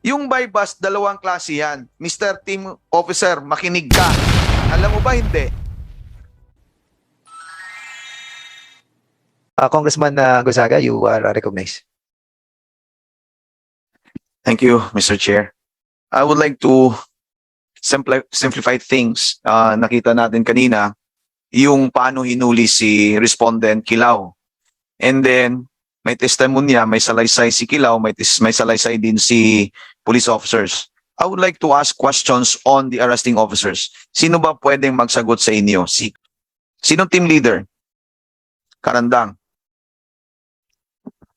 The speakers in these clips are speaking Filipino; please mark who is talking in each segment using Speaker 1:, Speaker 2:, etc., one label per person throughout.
Speaker 1: Yung by bus, dalawang klase yan. Mr. Team Officer, makinig ka. Alam mo ba hindi?
Speaker 2: Uh, Congressman uh, Gonzaga, you are uh, recognized.
Speaker 1: Thank you, Mr. Chair. I would like to simpli- simplify things. Ah, nakita natin kanina yung paano hinuli si respondent Kilaw. And then, may testimonya, may salaysay si Kilaw, may, may salaysay din si police officers. I would like to ask questions on the arresting officers. Sino ba pwedeng magsagot sa inyo? Si Sinong team leader? Karandang.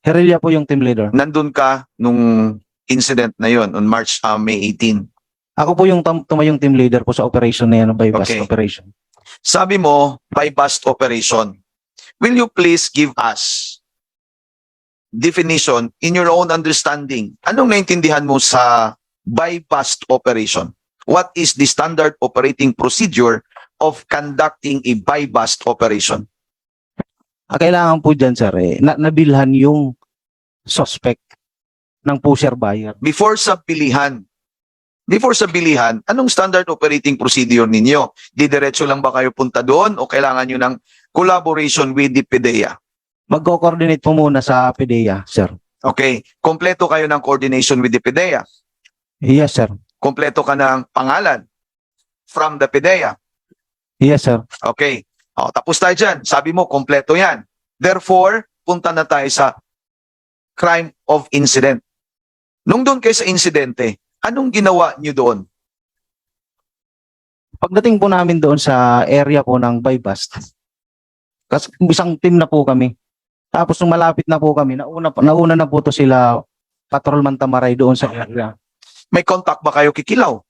Speaker 3: Herelia po yung team leader.
Speaker 1: Nandun ka nung incident na yon on March ah, May 18.
Speaker 3: Ako po yung tumayong team leader po sa operation na yan, by bus
Speaker 1: Okay.
Speaker 3: operation.
Speaker 1: Sabi mo, by bust operation. Will you please give us definition in your own understanding? Anong naintindihan mo sa by bust operation? What is the standard operating procedure of conducting a by bust operation?
Speaker 3: Ang kailangan po dyan, sir, eh, na nabilhan yung suspect ng pusher buyer.
Speaker 1: Before sa pilihan, before sa bilihan, anong standard operating procedure ninyo? Didiretso lang ba kayo punta doon o kailangan nyo ng collaboration with the PDEA?
Speaker 3: Magko-coordinate po muna sa PDEA, sir.
Speaker 1: Okay, kompleto kayo ng coordination with the PDEA.
Speaker 3: Yes, sir.
Speaker 1: Kompleto ka ng pangalan from the PDEA.
Speaker 3: Yes, sir.
Speaker 1: Okay. O, tapos tayo dyan. Sabi mo, kompleto yan. Therefore, punta na tayo sa crime of incident. Nung doon kayo sa insidente, anong ginawa nyo doon?
Speaker 3: Pagdating po namin doon sa area po ng by bus, kasi isang team na po kami. Tapos nung malapit na po kami, nauna, nauna na po to sila patrolman Tamaray doon sa area.
Speaker 1: May contact ba kayo kikilaw?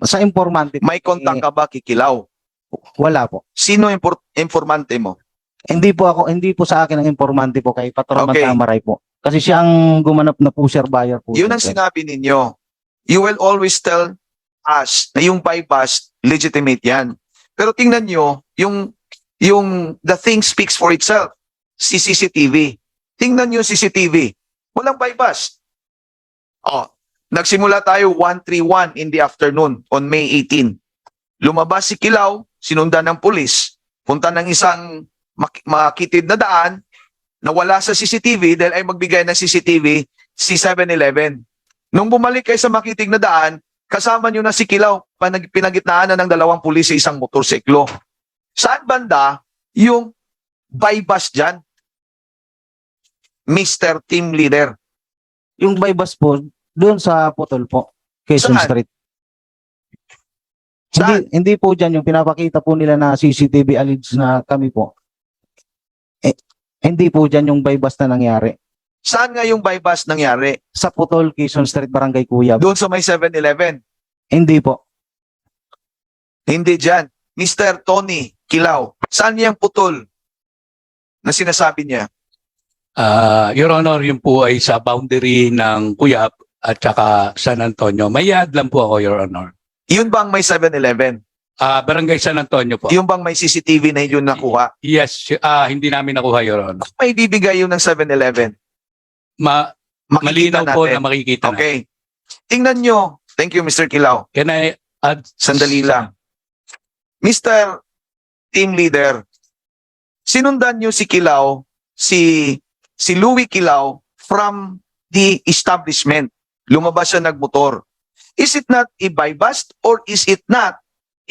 Speaker 3: Sa informante,
Speaker 1: May contact ka ba kikilaw?
Speaker 3: wala po.
Speaker 1: Sino impor- informante mo?
Speaker 3: Hindi po ako, hindi po sa akin ang informante po kay Patrolman
Speaker 1: Okay.
Speaker 3: Tamaray po. Kasi siya ang gumanap na pusher buyer po.
Speaker 1: Yun ang
Speaker 3: sir.
Speaker 1: sinabi ninyo. You will always tell us na yung bypass, legitimate yan. Pero tingnan nyo, yung, yung the thing speaks for itself. Si CCTV. Tingnan yung CCTV. Walang bypass. Oh, nagsimula tayo 131 in the afternoon on May 18. Lumabas si Kilaw, sinundan ng pulis, punta ng isang mak- makitid na daan, nawala sa CCTV dahil ay magbigay ng CCTV si 7-Eleven. Nung bumalik kayo sa makitig na daan, kasama nyo na si Kilaw, panag- pinagitnaan na ng dalawang pulis sa isang motorsiklo. Saan banda yung bypass dyan? Mr. Team Leader.
Speaker 3: Yung by bus po, doon sa Putol po, Quezon
Speaker 1: Saan?
Speaker 3: Street.
Speaker 1: Saan?
Speaker 3: Hindi, hindi po dyan yung pinapakita po nila na CCTV alleged na kami po. Eh, hindi po dyan yung by bus na nangyari.
Speaker 1: Saan nga yung bypass nangyari?
Speaker 3: Sa Putol, Quezon Street, Barangay Kuya.
Speaker 1: Doon sa may 7-Eleven.
Speaker 3: Hindi po.
Speaker 1: Hindi dyan. Mr. Tony Kilaw. Saan yung putol na sinasabi niya?
Speaker 4: Ah, Your Honor, yun po ay sa boundary ng Cuyap at saka San Antonio. May yard lang po ako, Your Honor.
Speaker 1: Yun bang may 7-Eleven?
Speaker 4: Ah, Barangay San Antonio po.
Speaker 1: Yung bang may CCTV na yun nakuha?
Speaker 4: Yes, ah hindi namin nakuha, Your Honor.
Speaker 1: May bibigay yun ng 7-Eleven.
Speaker 4: Ma
Speaker 1: Makikita
Speaker 4: malinaw po
Speaker 1: natin.
Speaker 4: na makikita na.
Speaker 1: Okay. Tingnan nyo. Thank you, Mr. Kilaw.
Speaker 4: Can I add?
Speaker 1: Sandali lang. Mr. Team Leader, sinundan nyo si Kilaw, si, si Louis Kilaw from the establishment. Lumabas siya nagmotor. Is it not a bust or is it not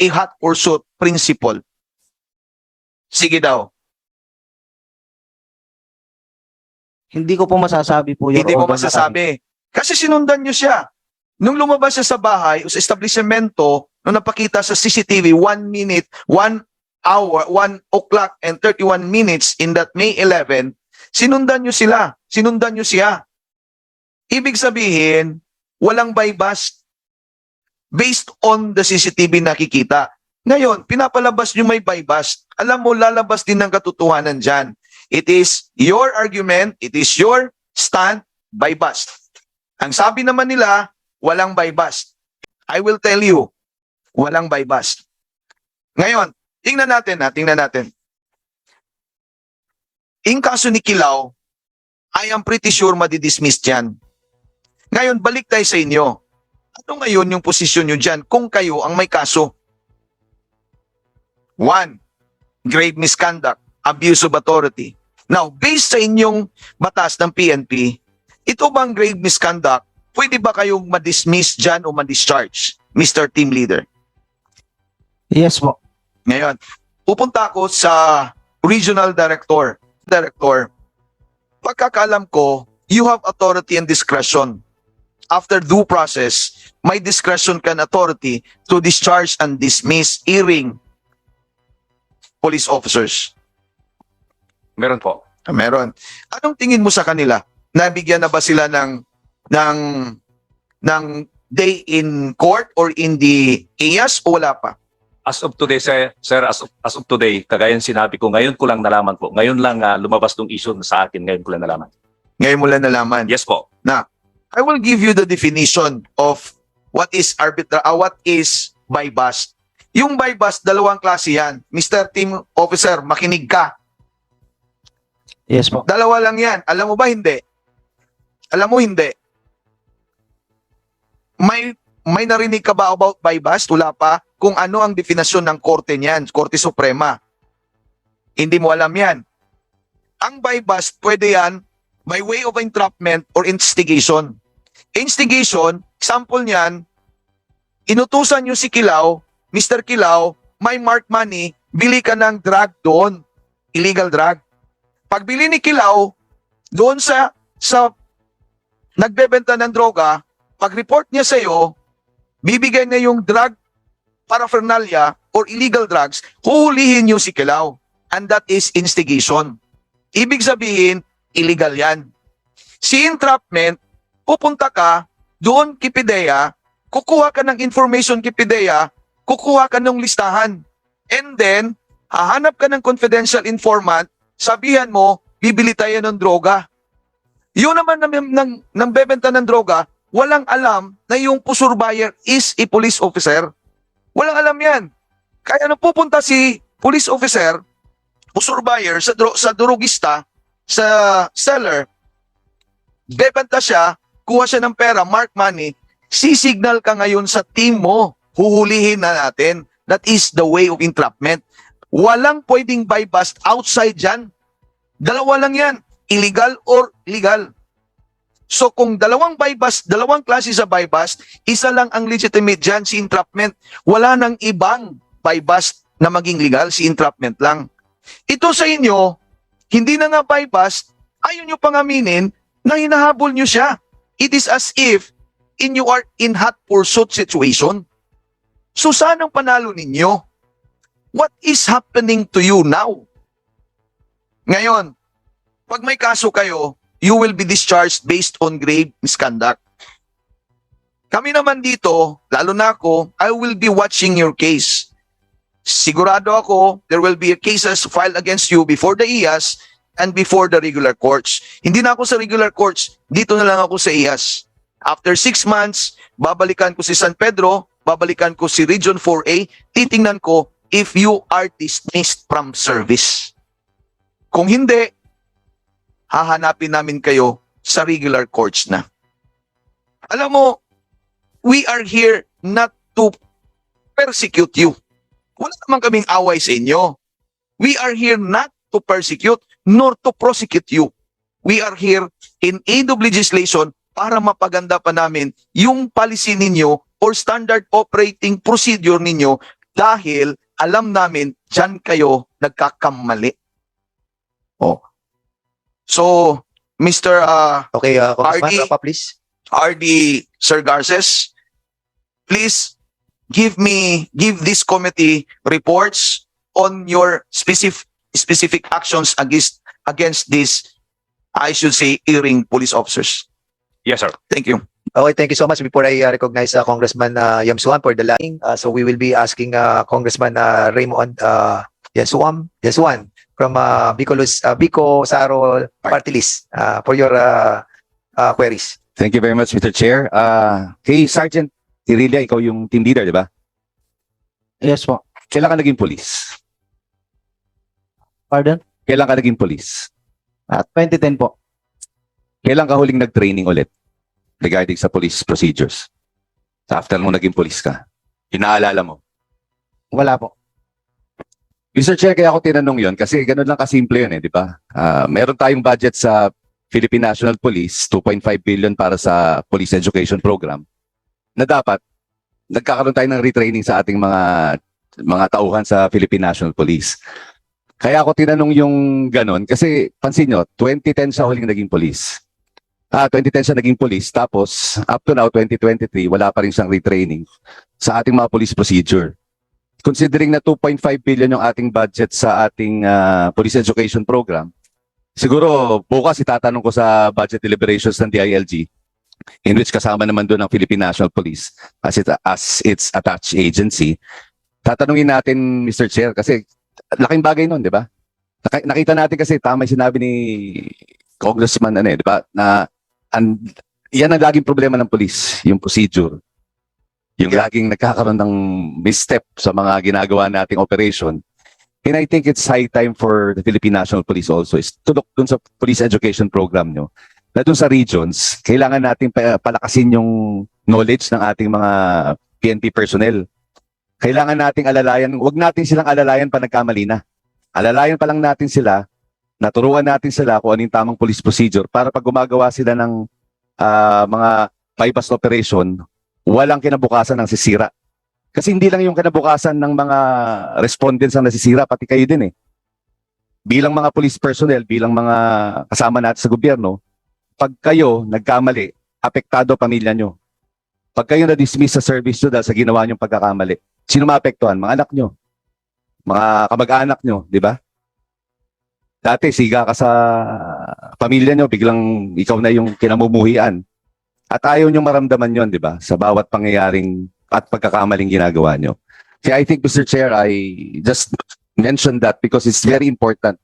Speaker 1: a hot pursuit principle? Sige daw.
Speaker 3: Hindi ko po masasabi po. Your
Speaker 1: Hindi mo
Speaker 3: Honor,
Speaker 1: masasabi. Kasi sinundan nyo siya. Nung lumabas siya sa bahay o sa establishmento, nung napakita sa CCTV, 1 minute, 1 hour, 1 o'clock and 31 minutes in that May 11, sinundan nyo sila. Sinundan nyo siya. Ibig sabihin, walang bypass based on the CCTV nakikita. Ngayon, pinapalabas nyo may bypass. Alam mo, lalabas din ng katotohanan dyan. It is your argument, it is your stand by bust. Ang sabi naman nila, walang by bust. I will tell you, walang bust. Ngayon, tingnan natin ha, tingnan natin. In kaso ni Kilaw, I am pretty sure madidismiss yan. Ngayon, balik tayo sa inyo. Ano ngayon yung posisyon nyo dyan kung kayo ang may kaso? One, grave misconduct, abuse of authority. Now, based sa inyong batas ng PNP, ito bang grave misconduct, pwede ba kayong ma-dismiss dyan o ma-discharge, Mr. Team Leader?
Speaker 3: Yes po.
Speaker 1: Ngayon, pupunta ako sa regional director. Director, pagkakalam ko, you have authority and discretion. After due process, may discretion can authority to discharge and dismiss hearing police officers.
Speaker 5: Meron po.
Speaker 1: Meron. Anong tingin mo sa kanila? Nabigyan na ba sila ng ng ng day in court or in the IAS o wala pa?
Speaker 5: As of today, sir, sir as, of, as of today, kagaya ng sinabi ko, ngayon ko lang nalaman po. Ngayon lang ah, lumabas tong issue sa akin, ngayon ko lang nalaman.
Speaker 1: Ngayon mo lang nalaman.
Speaker 5: Yes po.
Speaker 1: I will give you the definition of what is arbitra uh, what is by bust. Yung by bust, dalawang klase yan. Mr. Team Officer, makinig ka.
Speaker 3: Yes po.
Speaker 1: Dalawa lang yan. Alam mo ba hindi? Alam mo hindi. May may narinig ka ba about by bust? Wala pa. Kung ano ang definasyon ng korte niyan, Korte Suprema. Hindi mo alam yan. Ang by bust, pwede yan by way of entrapment or instigation. Instigation, example niyan, inutusan niyo si Kilaw, Mr. Kilaw, may mark money, bili ka ng drug doon. Illegal drug. Pagbili ni Kilaw, doon sa sa nagbebenta ng droga, pag-report niya sa iyo, bibigay niya yung drug paraphernalia or illegal drugs, huhulihin niyo si Kilaw. And that is instigation. Ibig sabihin, illegal yan. Si entrapment, pupunta ka, doon kipideya, kukuha ka ng information kipideya, kukuha ka ng listahan. And then, hahanap ka ng confidential informant, sabihan mo, bibili tayo ng droga. Yun naman ng, ng, ng bebenta ng droga, walang alam na yung pusur buyer is a police officer. Walang alam yan. Kaya nung pupunta si police officer, pusur buyer sa, dro- sa drogista, sa seller, bebenta siya, kuha siya ng pera, mark money, sisignal ka ngayon sa team mo, huhulihin na natin. That is the way of entrapment. Walang pwedeng bust outside dyan. Dalawa lang yan, illegal or legal. So kung dalawang bust, dalawang klase sa bust, isa lang ang legitimate dyan, si entrapment. Wala nang ibang bust na maging legal, si entrapment lang. Ito sa inyo, hindi na nga bust, ayaw nyo pang aminin na hinahabol nyo siya. It is as if in you are in hot pursuit situation. So saan ang panalo ninyo? What is happening to you now? Ngayon, pag may kaso kayo, you will be discharged based on grave misconduct. Kami naman dito, lalo na ako, I will be watching your case. Sigurado ako, there will be cases filed against you before the IAS and before the regular courts. Hindi na ako sa regular courts, dito na lang ako sa IAS. After six months, babalikan ko si San Pedro, babalikan ko si Region 4A, titingnan ko if you are dismissed from service. Kung hindi, hahanapin namin kayo sa regular courts na. Alam mo, we are here not to persecute you. Wala naman kaming away sa inyo. We are here not to persecute nor to prosecute you. We are here in aid of legislation para mapaganda pa namin yung policy ninyo or standard operating procedure ninyo dahil alam namin dyan kayo nagkakamali. Oh. So, Mr. uh,
Speaker 2: Okay, uh, Congressman,
Speaker 1: RD.
Speaker 2: wrap up please.
Speaker 1: RD Sir Garces, please give me give this committee reports on your specific specific actions against against this I should say earring police officers.
Speaker 5: Yes, sir.
Speaker 1: Thank you.
Speaker 2: Okay, thank you so much. Before I uh, recognize uh, Congressman uh, Yamsuan for the line, uh, so we will be asking uh, Congressman uh, Raymond uh, Yasuam, Yasuan from uh, Bicolus, uh, Bico Saro Party List uh, for your uh, uh, queries.
Speaker 6: Thank you very much, Mr. Chair. Uh, kay Sergeant Irilia, ikaw yung team leader, di ba?
Speaker 3: Yes po.
Speaker 6: Kailan ka naging police?
Speaker 3: Pardon?
Speaker 6: Kailan ka naging police?
Speaker 3: At 2010 po.
Speaker 6: Kailan ka huling nag-training ulit? regarding sa police procedures? After mo naging police ka? Inaalala mo?
Speaker 3: Wala po.
Speaker 6: Mr. Chair, kaya ako tinanong yon kasi ganun lang kasimple yun eh, di ba? Ah, meron tayong budget sa Philippine National Police, 2.5 billion para sa police education program, na dapat nagkakaroon tayo ng retraining sa ating mga mga tauhan sa Philippine National Police. Kaya ako tinanong yung ganun kasi pansin nyo, 2010 siya huling naging police. Ah, 2010 siya naging police tapos up to now 2023 wala pa rin siyang retraining sa ating mga police procedure considering na 2.5 billion yung ating budget sa ating ah, police education program, siguro bukas itatanong ko sa budget deliberations ng DILG in which kasama naman doon ang Philippine National Police as, it, as its attached agency. Tatanungin natin, Mr. Chair, kasi laking bagay nun, di ba? Nakita natin kasi tama yung sinabi ni Congressman, ano eh, di ba? Na an, yan ang laging problema ng police, yung procedure yung laging nagkakaroon ng misstep sa mga ginagawa nating operation. And I think it's high time for the Philippine National Police also is to look dun sa police education program nyo na dun sa regions, kailangan nating pa- palakasin yung knowledge ng ating mga PNP personnel. Kailangan nating alalayan, wag natin silang alalayan pa nagkamali na. Alalayan pa lang natin sila, naturuan natin sila kung anong tamang police procedure para pag gumagawa sila ng ah, mga bypass operation, walang kinabukasan ng sisira. Kasi hindi lang yung kinabukasan ng mga respondents ang nasisira, pati kayo din eh. Bilang mga police personnel, bilang mga kasama natin sa gobyerno, pag kayo nagkamali, apektado pamilya nyo. Pag kayo na-dismiss sa service nyo dahil sa ginawa nyong pagkakamali, sino maapektuhan? Mga anak nyo. Mga kamag-anak nyo, di ba? Dati, siga ka sa pamilya nyo, biglang ikaw na yung kinamumuhian. At ayaw nyo maramdaman yon di ba? Sa bawat pangyayaring at pagkakamaling ginagawa nyo. Kaya I think, Mr. Chair, I just mentioned that because it's very important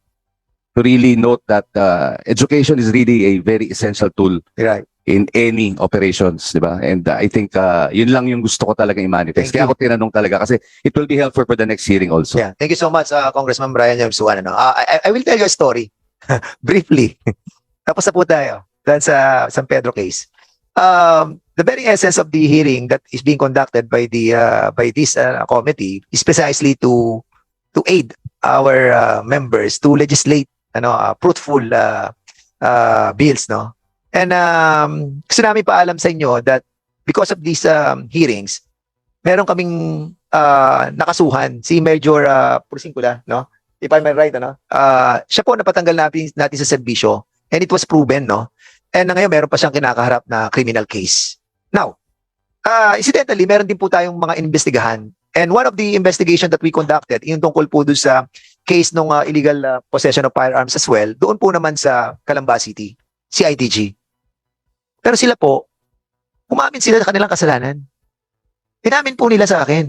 Speaker 6: to really note that uh, education is really a very essential tool
Speaker 2: Right.
Speaker 6: in any operations, di ba? And uh, I think uh, yun lang yung gusto ko talaga i-manifest. Kaya
Speaker 2: you.
Speaker 6: ako tinanong talaga kasi it will be helpful for the next hearing also.
Speaker 2: Yeah. Thank you so much, uh, Congressman Brian Yamsuan. Ano? Uh, I, I will tell you a story. Briefly. Tapos na po tayo. Dahil sa San Pedro case. Um, the very essence of the hearing that is being conducted by the uh, by this uh, committee is precisely to to aid our uh, members to legislate ano uh, fruitful uh, uh, bills no and um gusto namin paalam sa inyo that because of these um, hearings meron kaming uh, nakasuhan si Major uh, Pursingula, no? If I'm right, ano? Uh, siya po napatanggal natin, natin sa serbisyo and it was proven, no? And na ngayon meron pa siyang kinakaharap na criminal case. Now, uh, incidentally, meron din po tayong mga investigahan. And one of the investigation that we conducted, yung tungkol po doon sa case ng illegal uh, possession of firearms as well, doon po naman sa Calamba City, CIDG. Pero sila po, umamin sila sa kanilang kasalanan. Inamin po nila sa akin.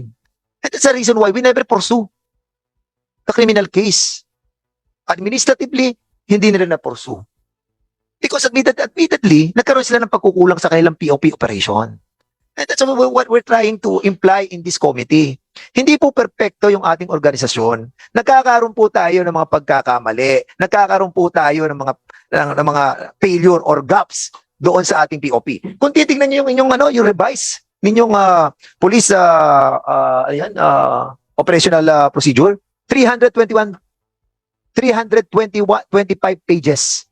Speaker 2: And that's the reason why we never pursue the criminal case. Administratively, hindi nila na-pursue. Because admitted, admittedly, nagkaroon sila ng pagkukulang sa kanilang POP operation. And that's what we're trying to imply in this committee. Hindi po perpekto yung ating organisasyon. Nagkakaroon po tayo ng mga pagkakamali. Nagkakaroon po tayo ng mga ng, ng mga failure or gaps doon sa ating POP. Kung titingnan niyo yung inyong ano, yung revise ninyong ah, police ah, ah, ayan, ah, operational ah, procedure, 321 321 25 pages.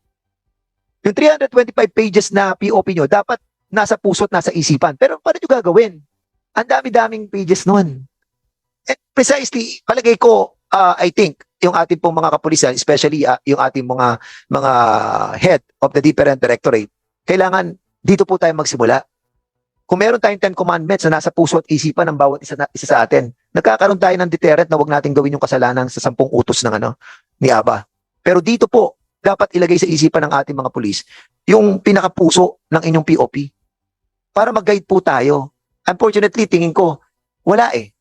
Speaker 2: Yung 325 pages na POP nyo, dapat nasa puso at nasa isipan. Pero paano nyo gagawin? Ang dami-daming pages nun. And precisely, palagay ko, uh, I think, yung ating pong mga kapulisan, especially uh, yung ating mga mga head of the different directorate, kailangan dito po tayo magsimula. Kung meron tayong 10 commandments na nasa puso at isipan ng bawat isa, na, isa sa atin, nagkakaroon tayo ng deterrent na wag natin gawin yung kasalanan sa sampung utos ng ano ni Aba. Pero dito po, dapat ilagay sa isipan ng ating mga pulis yung pinakapuso ng inyong POP para mag-guide po tayo. Unfortunately, tingin ko, wala eh.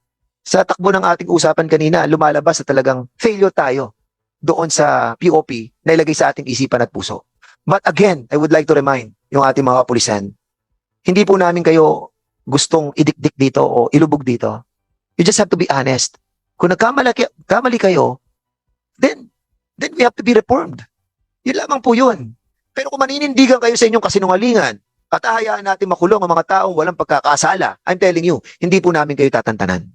Speaker 2: Sa takbo ng ating usapan kanina, lumalabas na talagang failure tayo doon sa POP na ilagay sa ating isipan at puso. But again, I would like to remind yung ating mga kapulisan, hindi po namin kayo gustong idikdik dito o ilubog dito. You just have to be honest. Kung nagkamali kamali kayo, then then we have to be reformed. Yun lamang po yun. Pero kung maninindigan kayo sa inyong kasinungalingan, at ahayaan natin makulong ang mga taong walang pagkakasala, I'm telling you, hindi po namin kayo tatantanan.